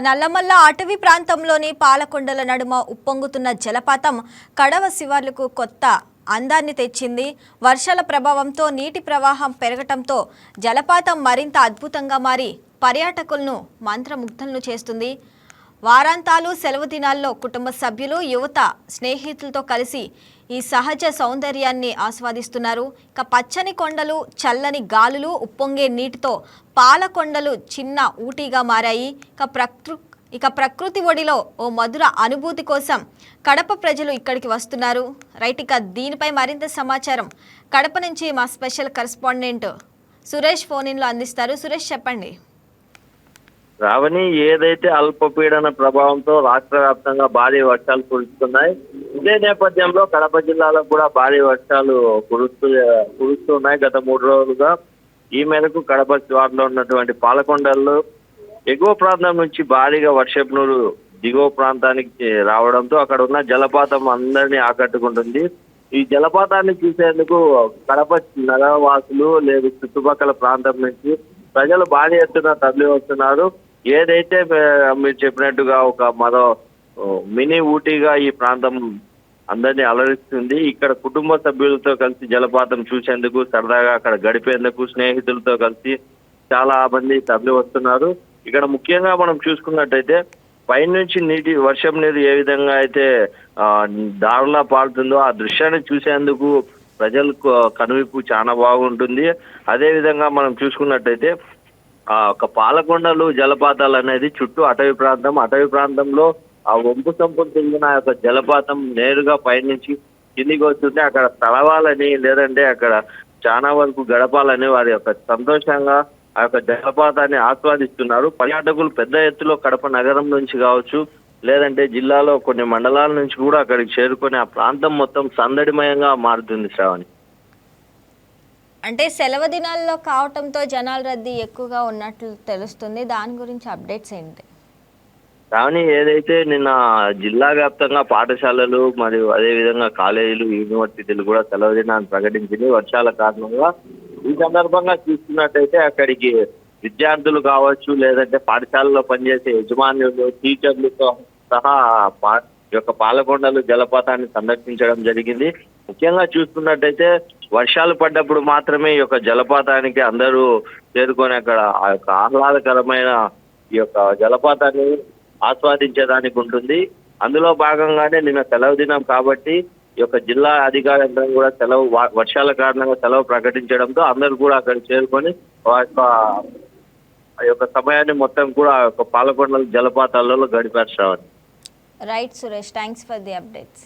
నల్లమల్ల అటవీ ప్రాంతంలోని పాలకొండల నడుమ ఉప్పొంగుతున్న జలపాతం కడవ శివార్లకు కొత్త అందాన్ని తెచ్చింది. వర్షాల ప్రభావంతో నీటి ప్రవాహం పెరగటంతో జలపాతం మరింత అద్భుతంగా మారి పర్యాటకులను మంత్రముగ్ధులను చేస్తుంది. వారాంతాలు సెలవు దినాల్లో కుటుంబ సభ్యులు యువత స్నేహితులతో కలిసి ఈ సహజ సౌందర్యాన్ని ఆస్వాదిస్తున్నారు. ఇక పచ్చని కొండలు చల్లని గాలులు ఉప్పొంగే నీటితో పాలకొండలు చిన్న ఊటీగా మారాయి. ఇక ప్రకృ ఇక ప్రకృతి ఒడిలో ఓ మధుర అనుభూతి కోసం కడప ప్రజలు ఇక్కడికి వస్తున్నారు. రైట్ ఇక దీనిపై మరింత సమాచారం కడప నుంచి మా స్పెషల్ కరెస్పాండెంట్ సురేష్ ఫోన్ ఇన్లో అందిస్తారు. సురేష్ చెప్పండి. రావణి ఏదైతే అల్పపీడన ప్రభావంతో రాష్ట్ర వ్యాప్తంగా భారీ వర్షాలు కురుస్తున్నాయి ఇదే నేపథ్యంలో కడప జిల్లాలో కూడా భారీ వర్షాలు కురుస్తూ కురుస్తున్నాయి. గత మూడు రోజులుగా ఈ మేరకు కడప శివార్లో ఉన్నటువంటి పాలకొండల్లో ఎగువ ప్రాంతం నుంచి భారీగా వర్షపు నీరు దిగువ ప్రాంతానికి రావడంతో అక్కడ ఉన్న జలపాతం అందరినీ ఆకట్టుకుంటుంది. ఈ జలపాతాన్ని చూసేందుకు కడప నగరవాసులు లేదు చుట్టుపక్కల ప్రాంతం నుంచి ప్రజలు భారీ ఎత్తున తరలి వస్తున్నారు ఏదైతే మీరు చెప్పినట్టుగా ఒక మరో మినీ ఊటీగా ఈ ప్రాంతం అందరినీ అలరిస్తుంది. ఇక్కడ కుటుంబ సభ్యులతో కలిసి జలపాతం చూసేందుకు సరదాగా అక్కడ గడిపేందుకు స్నేహితులతో కలిసి చాలా మంది తరలి వస్తున్నారు. ఇక్కడ ముఖ్యంగా మనం చూసుకున్నట్టయితే పైనుంచి నీటి వర్షం నీరు ఏ విధంగా అయితే దారులా పారుతుందో ఆ దృశ్యాన్ని చూసేందుకు ప్రజలకు కనువిప్పు చాలా బాగుంటుంది. అదేవిధంగా మనం చూసుకున్నట్టయితే ఆ ఒక పాలకొండలు జలపాతాలు అనేది చుట్టూ అటవీ ప్రాంతం అటవీ ప్రాంతంలో ఆ వంపు సంపులు చెందిన ఆ యొక్క జలపాతం నేరుగా పైనుంచి కిందికి వస్తుంటే అక్కడ తలవాలని లేదంటే అక్కడ చాలా వరకు గడపాలని వారి యొక్క సంతోషంగా ఆ యొక్క జలపాతాన్ని ఆస్వాదిస్తున్నారు. పర్యాటకులు పెద్ద ఎత్తులో కడప నగరం నుంచి కావచ్చు లేదంటే జిల్లాలో కొన్ని మండలాల నుంచి కూడా అక్కడికి చేరుకొని ఆ ప్రాంతం మొత్తం సందడిమయంగా మారుతుంది శ్రావణి. అంటే సెలవు దినాల్లో కావటంతో జనాల రద్దీ ఎక్కువగా ఉన్నట్లు తెలుస్తుంది. దాని గురించి అప్డేట్స్ ఏంటి? కానీ ఏదైతే నిన్న జిల్లా వ్యాప్తంగా పాఠశాలలు మరియు అదే విధంగా కాలేజీలు యూనివర్సిటీలు కూడా సెలవు దినాన్ని ప్రకటించింది. వర్షాల కారణంగా ఈ సందర్భంగా చూస్తున్నట్టయితే అక్కడికి విద్యార్థులు కావచ్చు లేదంటే పాఠశాలలో పనిచేసే యజమానులు టీచర్లతో సహా పా- ఈ యొక్క పాలకొండలు జలపాతాన్ని సందర్శించడం జరిగింది. ముఖ్యంగా చూస్తున్నట్టయితే వర్షాలు పడ్డప్పుడు మాత్రమే ఈ యొక్క జలపాతానికి అందరూ చేరుకొని అక్కడ ఆ యొక్క ఆహ్లాదకరమైన ఈ యొక్క జలపాతాన్ని ఆస్వాదించడానికి ఉంటుంది. అందులో భాగంగానే నిన్న సెలవు దినం కాబట్టి ఈ యొక్క జిల్లా అధికారులందరూ కూడా సెలవు వర్షాల కారణంగా సెలవు ప్రకటించడంతో అందరూ కూడా అక్కడ చేరుకొని యొక్క ఆ యొక్క సమయాన్ని మొత్తం కూడా ఆ యొక్క పాలకొండల జలపాతాలలో గడిపేస్తామని right Suresh thanks for the updates